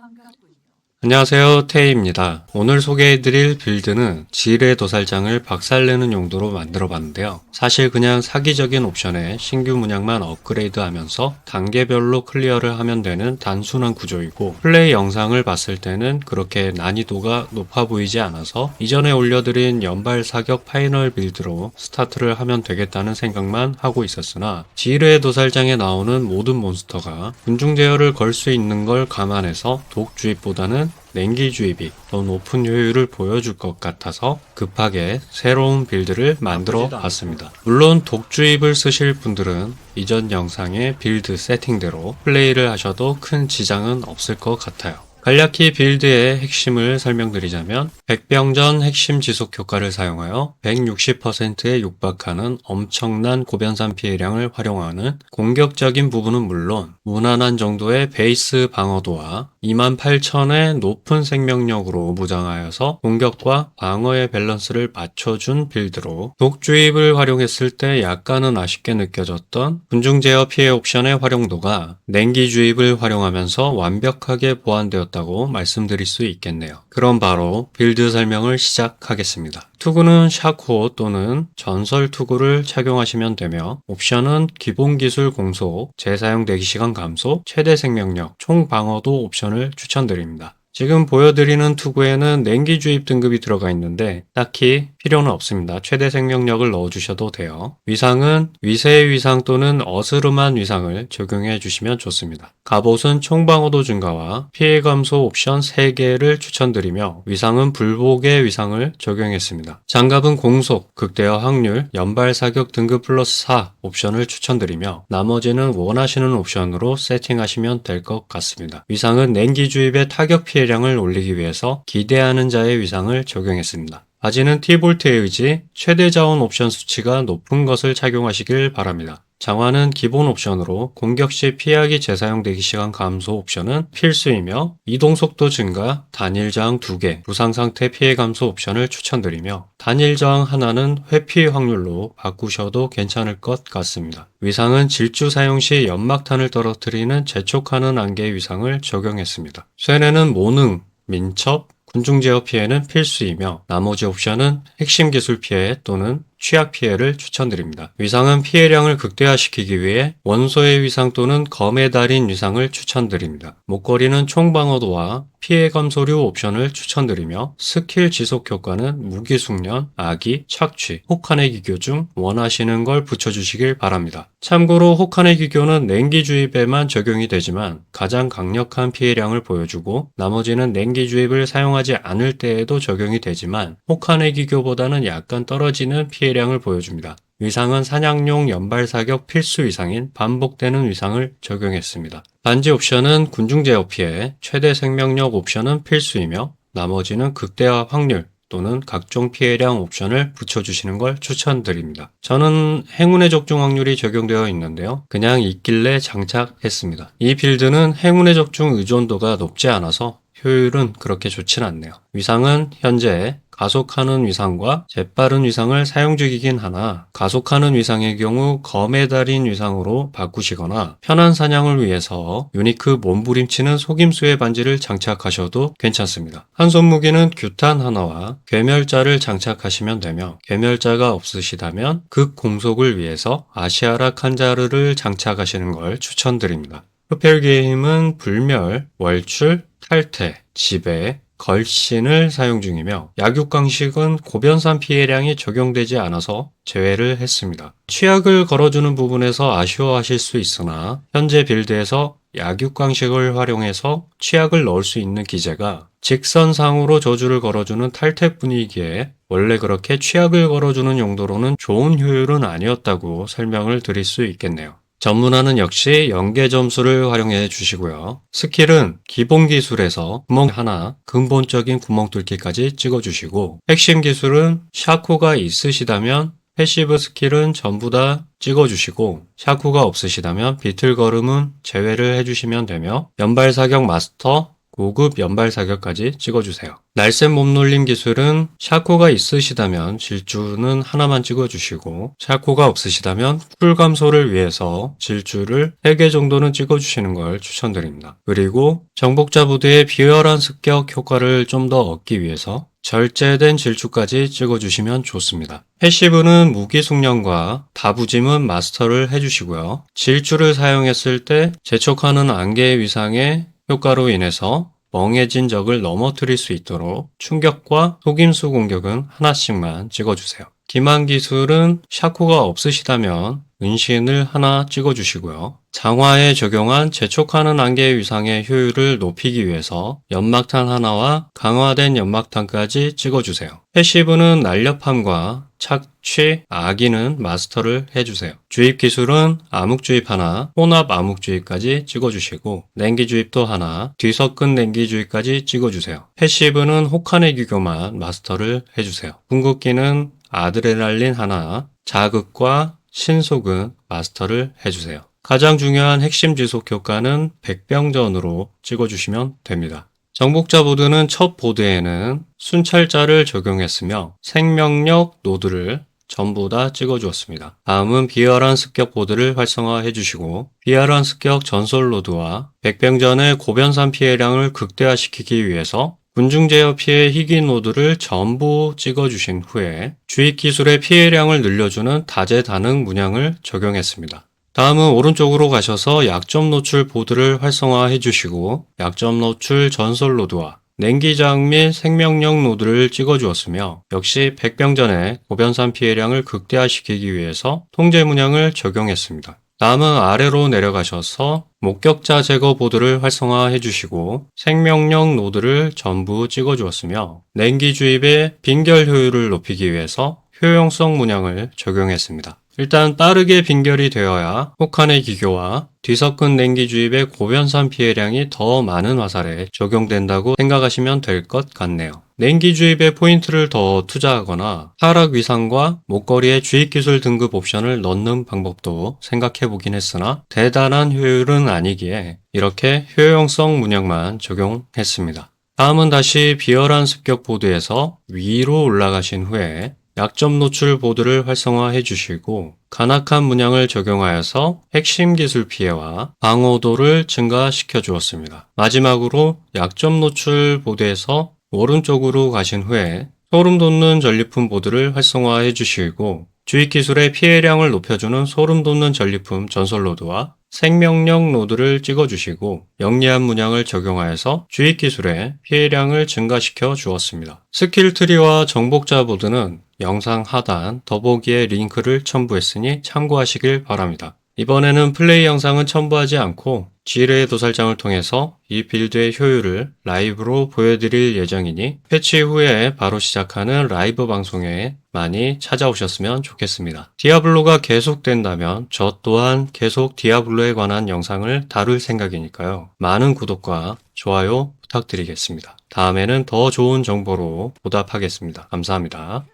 半額によ 안녕하세요. 테이입니다. 오늘 소개해드릴 빌드는 지뢰 도살장을 박살내는 용도로 만들어 봤는데요. 사실 그냥 사기적인 옵션에 신규 문양만 업그레이드 하면서 단계별로 클리어를 하면 되는 단순한 구조이고 플레이 영상을 봤을 때는 그렇게 난이도가 높아 보이지 않아서 이전에 올려드린 연발 사격 파이널 빌드로 스타트를 하면 되겠다는 생각만 하고 있었으나 지뢰 도살장에 나오는 모든 몬스터가 군중 제어를 걸 수 있는 걸 감안해서 독주입보다는 냉기 주입이 더 높은 효율을 보여줄 것 같아서 급하게 새로운 빌드를 만들어 봤습니다. 물론 독주입을 쓰실 분들은 이전 영상의 빌드 세팅대로 플레이를 하셔도 큰 지장은 없을 것 같아요. 간략히 빌드의 핵심을 설명드리자면 백병전 핵심 지속 효과를 사용하여 160%에 육박하는 엄청난 고변산 피해량을 활용하는 공격적인 부분은 물론 무난한 정도의 베이스 방어도와 28,000의 높은 생명력으로 무장하여서 공격과 방어의 밸런스를 맞춰준 빌드로 독주입을 활용했을 때 약간은 아쉽게 느껴졌던 군중 제어 피해 옵션의 활용도가 냉기 주입을 활용하면서 완벽하게 보완되었다고 말씀드릴 수 있겠네요. 그럼 바로 빌드 설명을 시작하겠습니다. 투구는 샤코 또는 전설 투구를 착용하시면 되며 옵션은 기본 기술 공속, 재사용 대기 시간 감소, 최대 생명력, 총 방어도 옵션을 추천드립니다. 지금 보여드리는 투구에는 냉기 주입 등급이 들어가 있는데 딱히 필요는 없습니다. 최대 생명력을 넣어주셔도 돼요. 위상은 위세의 위상 또는 어스름한 위상을 적용해 주시면 좋습니다. 갑옷은 총방어도 증가와 피해 감소 옵션 3개를 추천드리며 위상은 불복의 위상을 적용했습니다. 장갑은 공속, 극대화 확률, 연발 사격 등급 플러스 4 옵션을 추천드리며 나머지는 원하시는 옵션으로 세팅하시면 될 것 같습니다. 위상은 냉기 주입의 타격 피해 량을 올리기 위해서 기대하는 자의 위상을 적용했습니다. 바지는 T볼트에 의지 최대 자원 옵션 수치가 높은 것을 착용하시길 바랍니다. 장화는 기본 옵션으로 공격 시 피하기 재사용되기 시간 감소 옵션은 필수이며 이동 속도 증가, 단일 저항 2개, 부상 상태 피해 감소 옵션을 추천드리며 단일 저항 하나는 회피 확률로 바꾸셔도 괜찮을 것 같습니다. 위상은 질주 사용 시 연막탄을 떨어뜨리는 재촉하는 안개 위상을 적용했습니다. 쇠뇌는 모능, 민첩, 군중 제어 피해는 필수이며 나머지 옵션은 핵심 기술 피해 또는 취약 피해를 추천드립니다. 위상은 피해량을 극대화시키기 위해 원소의 위상 또는 검의 달인 위상을 추천드립니다. 목걸이는 총방어도와 피해 감소류 옵션을 추천드리며 스킬 지속 효과는 무기 숙련, 아기, 착취, 혹한의 기교 중 원하시는 걸 붙여주시길 바랍니다. 참고로 혹한의 기교는 냉기 주입에만 적용이 되지만 가장 강력한 피해량을 보여주고 나머지는 냉기 주입을 사용하지 않을 때에도 적용이 되지만 혹한의 기교보다는 약간 떨어지는 피해 량을 보여줍니다. 위상은 사냥용 연발 사격 필수 위상인 반복되는 위상을 적용했습니다. 반지 옵션은 군중 제어 피해, 최대 생명력 옵션은 필수이며 나머지는 극대화 확률 또는 각종 피해량 옵션을 붙여주시는 걸 추천드립니다. 저는 행운의 적중 확률이 적용되어 있는데요. 그냥 있길래 장착했습니다. 이 빌드는 행운의 적중 의존도가 높지 않아서 효율은 그렇게 좋진 않네요. 위상은 현재 가속하는 위상과 재빠른 위상을 사용 중이긴 하나 가속하는 위상의 경우 검에 달인 위상으로 바꾸시거나 편한 사냥을 위해서 유니크 몸부림치는 속임수의 반지를 장착하셔도 괜찮습니다. 한 손 무기는 규탄 하나와 괴멸자를 장착하시면 되며 괴멸자가 없으시다면 극공속을 위해서 아시아라 칸자르를 장착하시는 걸 추천드립니다. 흡혈 게임은 불멸, 월출, 탈퇴, 지배, 걸신을 사용 중이며 약육강식은 고변산 피해량이 적용되지 않아서 제외를 했습니다. 취약을 걸어주는 부분에서 아쉬워하실 수 있으나 현재 빌드에서 약육강식을 활용해서 취약을 넣을 수 있는 기제가 직선상으로 저주를 걸어주는 탈퇴 분위기에 원래 그렇게 취약을 걸어주는 용도로는 좋은 효율은 아니었다고 설명을 드릴 수 있겠네요. 전문화는 역시 연계 점수를 활용해 주시고요. 스킬은 기본 기술에서 구멍 하나, 근본적인 구멍 뚫기까지 찍어 주시고 핵심 기술은 샤코가 있으시다면 패시브 스킬은 전부 다 찍어주시고 샤코가 없으시다면 비틀걸음은 제외를 해주시면 되며 연발 사격 마스터, 고급 연발 사격까지 찍어주세요. 날쌘 몸놀림 기술은 샤코가 있으시다면 질주는 하나만 찍어주시고 샤코가 없으시다면 쿨 감소를 위해서 질주를 3개 정도는 찍어주시는 걸 추천드립니다. 그리고 정복자 부대의 비열한 습격 효과를 좀 더 얻기 위해서 절제된 질주까지 찍어주시면 좋습니다. 패시브는 무기 숙련과 다부짐은 마스터를 해주시고요. 질주를 사용했을 때 재촉하는 안개 위상의 효과로 인해서 멍해진 적을 넘어뜨릴 수 있도록 충격과 속임수 공격은 하나씩만 찍어주세요. 기만 기술은 샤코가 없으시다면 은신을 하나 찍어주시고요. 장화에 적용한 재촉하는 안개 위상의 효율을 높이기 위해서 연막탄 하나와 강화된 연막탄까지 찍어주세요. 패시브는 날렵함과 착취, 악의는 마스터를 해주세요. 주입 기술은 암흑 주입 하나, 혼합 암흑 주입까지 찍어주시고 냉기 주입도 하나, 뒤섞은 냉기 주입까지 찍어주세요. 패시브는 혹한의 규교만 마스터를 해주세요. 궁극기는 아드레날린 하나, 자극과 신속은 마스터를 해주세요. 가장 중요한 핵심 지속 효과는 백병전으로 찍어주시면 됩니다. 정복자 보드는 첫 보드에는 순찰자를 적용했으며 생명력 노드를 전부 다 찍어주었습니다. 다음은 비열한 습격 보드를 활성화해 주시고 비열한 습격 전설 로드와 백병전의 고변산 피해량을 극대화시키기 위해서 군중 제어 피해 희귀 노드를 전부 찍어주신 후에 주입 기술의 피해량을 늘려주는 다재다능 문양을 적용했습니다. 다음은 오른쪽으로 가셔서 약점 노출 보드를 활성화해 주시고 약점 노출 전설 로드와 냉기장 및 생명력 노드를 찍어주었으며 역시 백병전의 고변산 피해량을 극대화시키기 위해서 통제 문양을 적용했습니다. 다음은 아래로 내려가셔서 목격자 제거 보드를 활성화해 주시고 생명력 노드를 전부 찍어 주었으며 냉기 주입의 빈결 효율을 높이기 위해서 효용성 문양을 적용했습니다. 일단 빠르게 빈결이 되어야 혹한의 기교와 뒤섞은 냉기 주입의 고변산 피해량이 더 많은 화살에 적용된다고 생각하시면 될 것 같네요. 냉기 주입에 포인트를 더 투자하거나 하락 위상과 목걸이의 주입 기술 등급 옵션을 넣는 방법도 생각해 보긴 했으나 대단한 효율은 아니기에 이렇게 효용성 문양만 적용했습니다. 다음은 다시 비열한 습격 보드에서 위로 올라가신 후에 약점 노출 보드를 활성화해 주시고 간악한 문양을 적용하여서 핵심 기술 피해와 방어도를 증가시켜 주었습니다. 마지막으로 약점 노출 보드에서 오른쪽으로 가신 후에 소름 돋는 전리품 보드를 활성화해 주시고 주입 기술의 피해량을 높여주는 소름 돋는 전리품 전설 로드와 생명력 노드를 찍어주시고 영리한 문양을 적용하여서 주입 기술의 피해량을 증가시켜 주었습니다. 스킬 트리와 정복자 보드는 영상 하단 더보기에 링크를 첨부했으니 참고하시길 바랍니다. 이번에는 플레이 영상은 첨부하지 않고 지뢰의 도살장을 통해서 이 빌드의 효율을 라이브로 보여드릴 예정이니 패치 후에 바로 시작하는 라이브 방송에 많이 찾아오셨으면 좋겠습니다. 디아블로가 계속된다면 저 또한 계속 디아블로에 관한 영상을 다룰 생각이니까요. 많은 구독과 좋아요 부탁드리겠습니다. 다음에는 더 좋은 정보로 보답하겠습니다. 감사합니다.